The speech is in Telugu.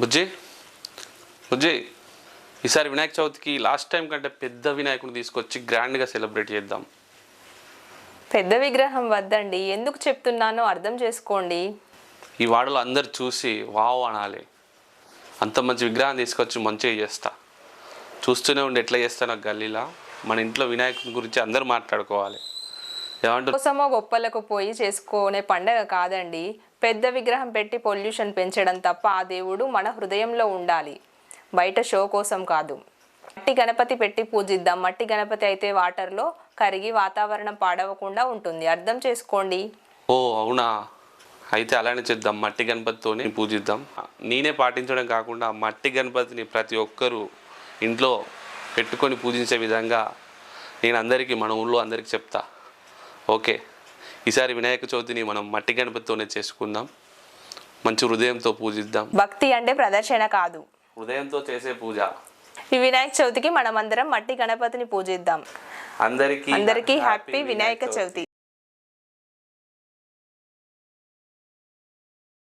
బుజ్జి బుజ్జి ఈసారి వినాయక చవితికి లాస్ట్ టైం కంటే పెద్ద వినాయకుని తీసుకొచ్చి గ్రాండ్గా సెలబ్రేట్ చేద్దాం. పెద్ద విగ్రహం వద్దండి. ఎందుకు చెప్తున్నానో అర్థం చేసుకోండి. ఈ వాడలో అందరు చూసి వావ్ అనాలి. అంత మంచి విగ్రహం తీసుకొచ్చి మంచిగా చేస్తా. చూస్తూనే ఉండి ఎట్లా చేస్తానో గల్లీలా? మన ఇంట్లో వినాయకుని గురించి అందరూ మాట్లాడుకోవాలి. ఏమంటారు? కోసమో గొప్పలకు పోయి చేసుకునే పండగ కాదండి. పెద్ద విగ్రహం పెట్టి పొల్యూషన్ పెంచడం తప్ప ఆ దేవుడు మన హృదయంలో ఉండాలి. బయట షో కోసం కాదు. మట్టి గణపతి పెట్టి పూజిద్దాం. మట్టి గణపతి అయితే వాటర్లో కరిగి వాతావరణం పాడవకుండా ఉంటుంది. అర్థం చేసుకోండి. ఓ అవునా? అయితే అలానే చేద్దాం. మట్టి గణపతితోనే పూజిద్దాం. నేనే పాటించడం కాకుండా మట్టి గణపతిని ప్రతి ఒక్కరూ ఇంట్లో పెట్టుకొని పూజించే విధంగా నేను అందరికీ మన ఊళ్ళో అందరికీ చెప్తా. ఓకే. ఈసారి వినాయక చవితిని మనం మట్టి గణపతితోనే చేసుకుందాం. మంచి హృదయంతో పూజిద్దాం. భక్తి అంటే ప్రదర్శన కాదు. హృదయంతో చేసే పూజ. ఈ వినాయక చవితికి మనమందరం మట్టి గణపతిని పూజిద్దాం. అందరికీ అందరికీ హ్యాపీ వినాయక చవితి.